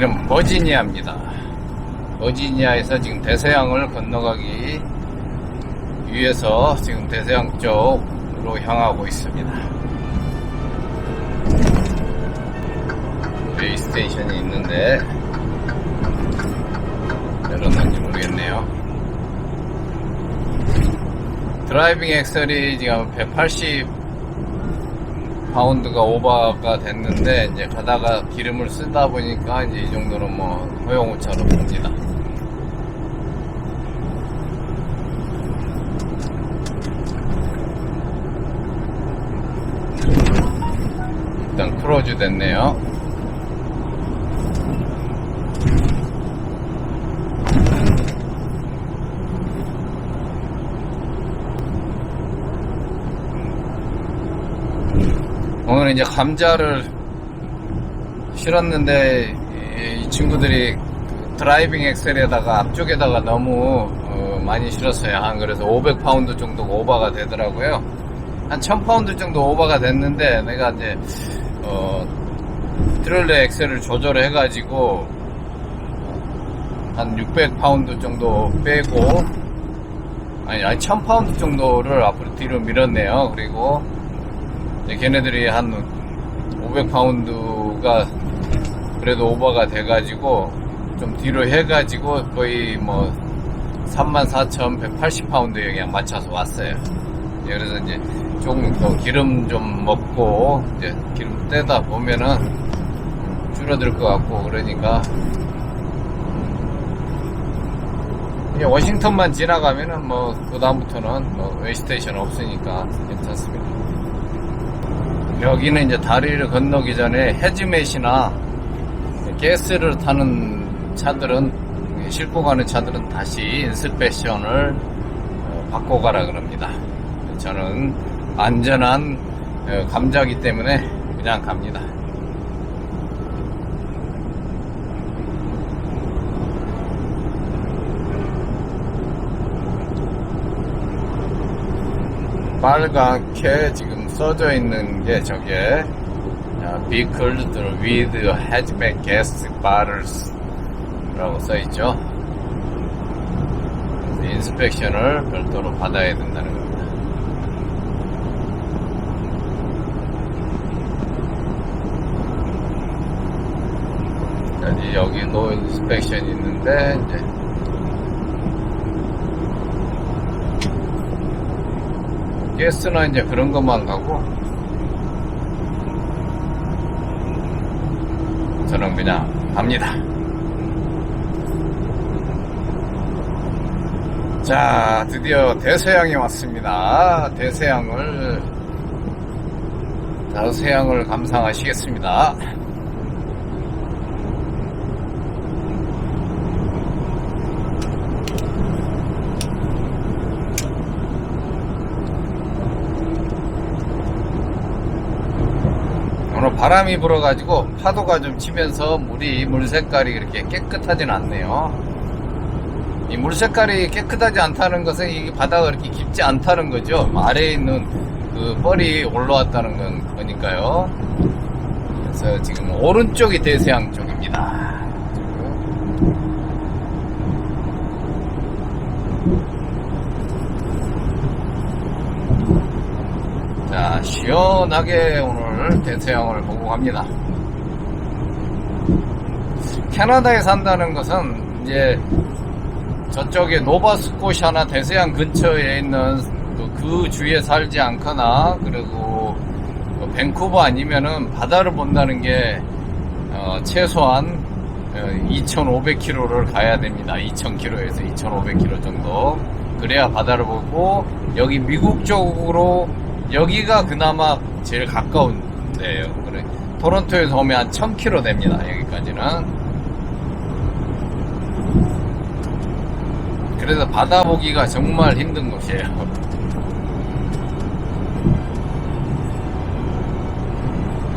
여기는 버지니아입니다. 버지니아에서 지금 대서양을 건너가기 위해서 지금 대서양 쪽으로 향하고 있습니다. 웨이 스테이션이 있는데 열었는지 모르겠네요. 드라이빙 엑셀이 지금 180 파운드가 오버가 됐는데 이제 가다가 기름을 쓰다 보니까 이제 이 정도는 뭐 허용우차로 봅니다. 일단 크로즈 됐네요. 오늘 이제 감자를 실었는데 이, 이 친구들이 그 드라이빙 엑셀에다가 앞쪽에다가 너무 어, 많이 실었어요. 한 그래서 500파운드 정도 오버가 되더라고요. 한 1000파운드 정도 오버가 됐는데 내가 이제 어, 트롤레 엑셀을 조절해 가지고 한 600파운드 정도 빼고 아니 아니 1000파운드 정도를 앞으로 뒤로 밀었네요. 그리고 이제 걔네들이 한 500파운드가 그래도 오버가 돼가지고 좀 뒤로 해가지고 거의 뭐 34,180파운드에 그냥 맞춰서 왔어요. 예, 그래서 이제 조금 더 기름 좀 먹고 이제 기름 떼다 보면은 줄어들 것 같고 그러니까 워싱턴만 지나가면은 뭐 그 다음부터는 뭐 웨이스테이션 없으니까 괜찮습니다. 여기는 이제 다리를 건너기 전에 헤즈맷이나 가스를 타는 차들은 싣고 가는 차들은 다시 인스펙션을 어, 받고 가라 그럽니다. 저는 안전한 어, 감자기 때문에 그냥 갑니다. 빨갛게 지금 써져 있는 게 저게 Vehicles with Hatchback Gas Bottles 라고 써 있죠? 인스펙션을 별도로 받아야 된다는 겁니다. 여기 노 인스펙션 있는데 이제 가스는 이제 그런 것만 가고 저는 그냥 갑니다. 자, 드디어 대서양이 왔습니다. 대서양을 대서양을 감상하시겠습니다. 오늘 바람이 불어가지고 파도가 좀 치면서 물이 물 색깔이 그렇게 깨끗하진 않네요. 이 물 색깔이 깨끗하지 않다는 것은 이 바다가 그렇게 깊지 않다는 거죠. 아래에 있는 그 뻘이 올라왔다는 건 거니까요. 그래서 지금 오른쪽이 대서양 쪽입니다. 자, 시원하게 오늘 대서양을 보고 갑니다. 캐나다에 산다는 것은 이제 저쪽에 노바스코샤나 대서양 근처에 있는 그, 그 주위에 살지 않거나 그리고 그 밴쿠버 아니면은 바다를 본다는 게 어, 최소한 2,500km를 가야 됩니다. 2,000km에서 2,500km 정도. 그래야 바다를 보고 여기 미국 쪽으로 여기가 그나마 제일 가까운 데예요. 그래 토론토에서 오면 한 1000km 됩니다. 여기까지는. 그래서 바다 보기가 정말 힘든 곳이에요.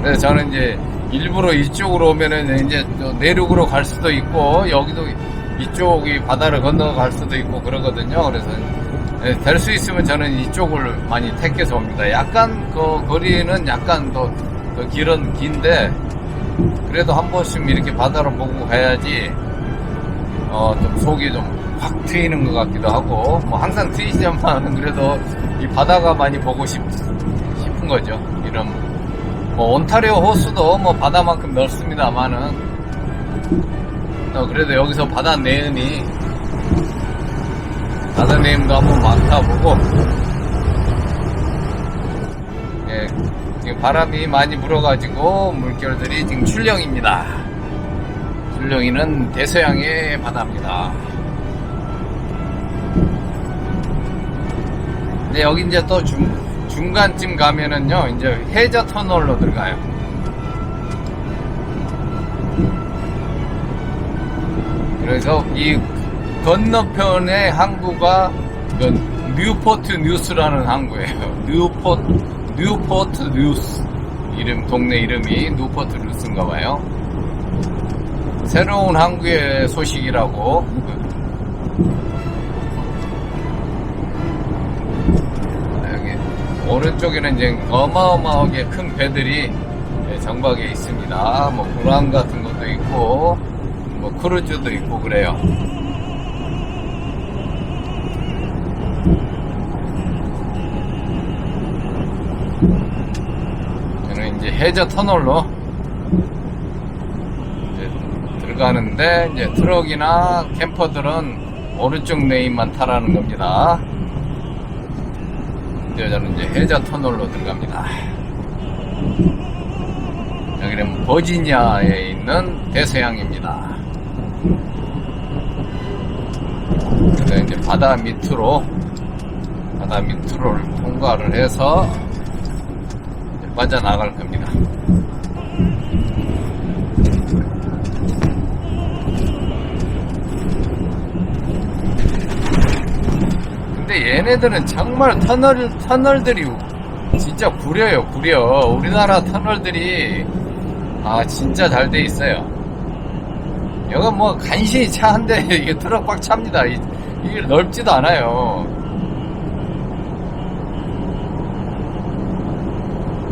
그래서 저는 이제 일부러 이쪽으로 오면은 이제 또 내륙으로 갈 수도 있고 여기도 이쪽이 바다를 건너갈 수도 있고 그러거든요. 그래서 네, 될수 있으면 저는 이쪽을 많이 택해서 옵니다. 약간 그 거리는 약간 더, 더 길은 긴데 그래도 한 번씩 이렇게 바다를 보고 가야지 어, 좀 속이 좀 확 트이는 것 같기도 하고 뭐 항상 트이지만 그래도 이 바다가 많이 보고 싶, 싶은 거죠. 이런 뭐 온타리오 호수도 뭐 바다만큼 넓습니다만은 어, 그래도 여기서 바다 내음이 바다 내음도 한번 많다 보고 지금 바람이 많이 불어가지고 물결들이 지금 출렁입니다. 출렁이는 대서양의 바다입니다. 근데 여기 이제 또 중, 중간쯤 가면은요, 이제 해저 터널로 들어가요. 그래서 이 건너편의 항구가 그 뉴포트 뉴스라는 항구예요. 뉴포트, 뉴포트 뉴스. 이름, 동네 이름이 뉴포트 뉴스인가 봐요. 새로운 항구의 소식이라고. 여기 오른쪽에는 이제 어마어마하게 큰 배들이 정박에 있습니다. 뭐 구랑 같은 것도 있고, 뭐 크루즈도 있고 그래요. 저는 이제 해저 터널로 들어가는데 이제 트럭이나 캠퍼들은 오른쪽 레인만 타라는 겁니다. 이제 저는 이제 해저 터널로 들어갑니다. 여기는 버지니아에 있는 대서양입니다. 그래서 이제 바다 밑으로 바다 밑으로 통과를 해서 빠져나갈 겁니다. 근데 얘네들은 정말 터널 터널들이 진짜 구려요 구려. 우리나라 터널들이 아 진짜 잘 돼 있어요. 여기 뭐 간신히 차 한 대 이게 트럭 꽉 찹니다. 이- 이게 넓지도 않아요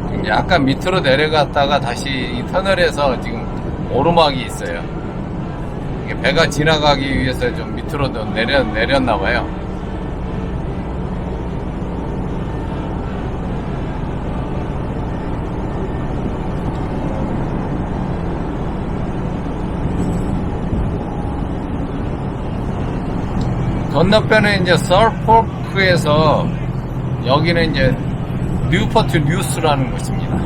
지금 약간 밑으로 내려갔다가 다시 이 터널에서 지금 오르막이 있어요. 배가 지나가기 위해서 좀 밑으로 더 내려, 내렸나 봐요. 건너편에 이제 썰포크에서 여기는 이제 뉴포트 뉴스라는 곳입니다.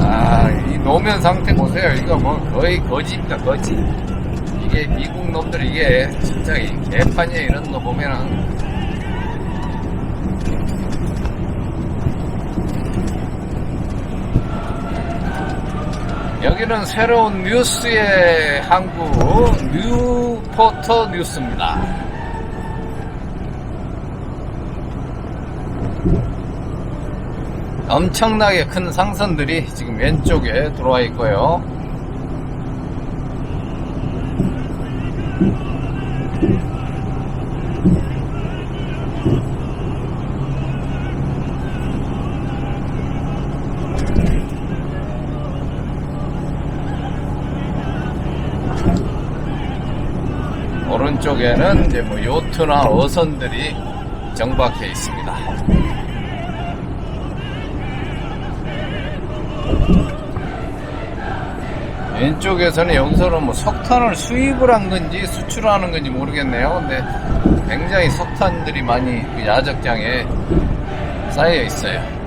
아, 이 노면 상태 보세요. 이거 뭐 거의 거지입니다, 거지. 이게 미국 놈들 이게 진짜 이 개판이야 이런 거 보면은 여기는 새로운 뉴스의 항구 뉴포터 뉴스입니다. 엄청나게 큰 상선들이 지금 왼쪽에 들어와 있고요. 오른쪽에는 이제 뭐 요트나 어선들이 정박해 있습니다. 왼쪽에서는 여기서는 뭐 석탄을 수입을 한 건지 수출하는 건지 모르겠네요. 근데 굉장히 석탄들이 많이 그 야적장에 쌓여 있어요.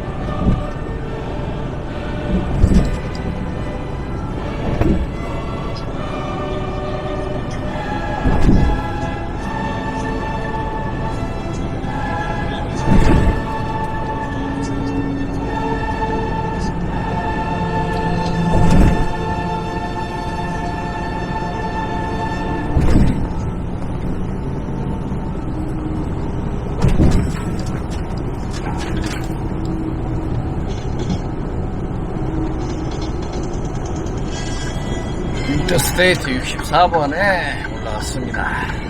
스테이트 64번에 올라왔습니다.